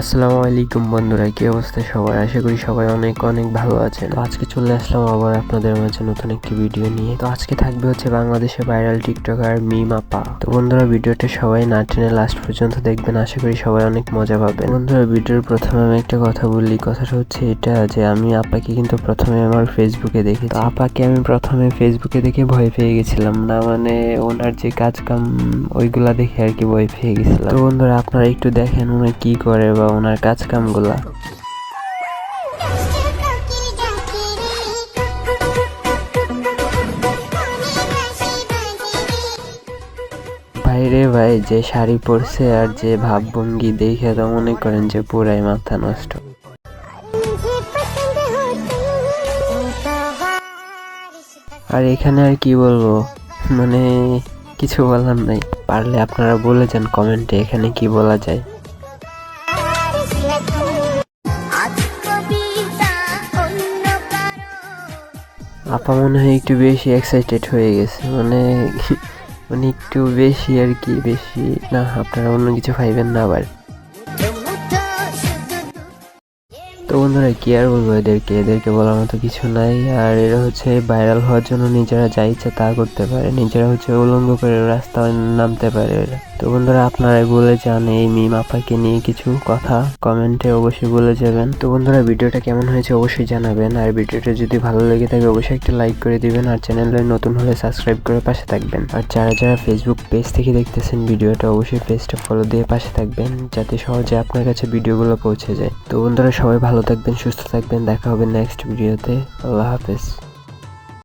আসসালামু আলাইকুম বন্ধুরা, কি অবস্থা সবাই আশা করি সবাই অনেক অনেক ভালো আছেন। তো আজকে চলে আসলাম আবার আপনাদের মাঝে নতুন একটি ভিডিও নিয়ে। তো আজকে থাকবে হচ্ছে বাংলাদেশে ভাইরাল টিকটকার মিম আপা তো বন্ধুরা, ভিডিওটা সবাই না টেনে লাস্ট পর্যন্ত দেখবেন, আশা করি সবাই অনেক মজা পাবেন। বন্ধুরা, ভিডিওর প্রথমে আমি একটা কথা বলি, কথাটা হচ্ছে এটা যে আমি আপাকে কিন্তু প্রথমে আমার ফেসবুকে দেখি তো আপাকে আমি প্রথমে ফেসবুকে দেখে ভয় পেয়ে গেছিলাম না মানে ওনার যে কাজ কাম ওইগুলা দেখে আর কি ভয় পেয়ে গেছিলাম। তো বন্ধুরা, আপনারা একটু দেখেন উনি কি করে বা ওনার কাজ কামগুলা ভাইরে ভাই, যে শাড়ি পরছে আর যে ভাবভঙ্গি দেখে তো মনে করেন যে পুরাই মাথা নষ্ট। আর এখানে আর কি বলব? মানে কিছু বলার নাই। পারলে আপনারা বলে যান কমেন্টে এখানে কি বলা যায়। আপা মনে হয় একটু বেশি এক্সাইটেড হয়ে গেছে। মানে মানে একটু বেশি আর কি, বেশি, না, আপনারা অন্য কিছু পাইবেন না আবার। তো বন্ধুরা, কি আর বলব এদেরকে? এদেরকে বলার মতো কিছু নাই। আর এরা হচ্ছে ভাইরাল হওয়ার জন্য নিজেরা যা ইচ্ছা তা করতে পারে। নিজেরা হচ্ছে উলঙ্গ করে রাস্তায় নামতে পারে এরা। তো বন্ধুরা আপনারাই বলে যান এই মিম আপাকে নিয়ে কিছু কথা। কমেন্টে অবশ্যই বলে যাবেন। তো বন্ধুরা, ভিডিওটা কেমন হয়েছে অবশ্যই জানাবেন। আর ভিডিওটা যদি ভালো লেগে থাকে, অবশ্যই একটা লাইক করে দিবেন। আর চ্যানেলে নতুন হলে সাবস্ক্রাইব করে পাশে থাকবেন। আর যারা যারা ফেসবুক পেজ থেকে দেখতেছেন ভিডিওটা, অবশ্যই পেজটা ফলো দিয়ে পাশে থাকবেন। যাতে সহজে আপনার কাছে ভিডিওগুলো পৌঁছে যায়। তো বন্ধুরা, সবাই ভালো থাকবেন সুস্থ থাকবেন দেখা হবে নেক্সট ভিডিওতে আল্লাহ হাফেজ।